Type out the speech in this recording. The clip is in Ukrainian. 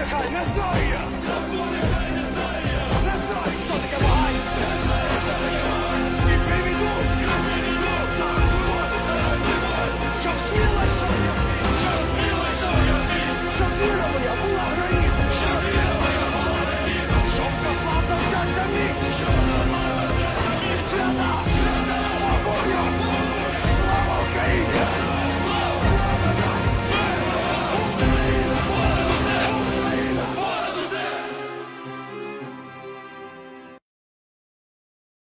нехай не знає.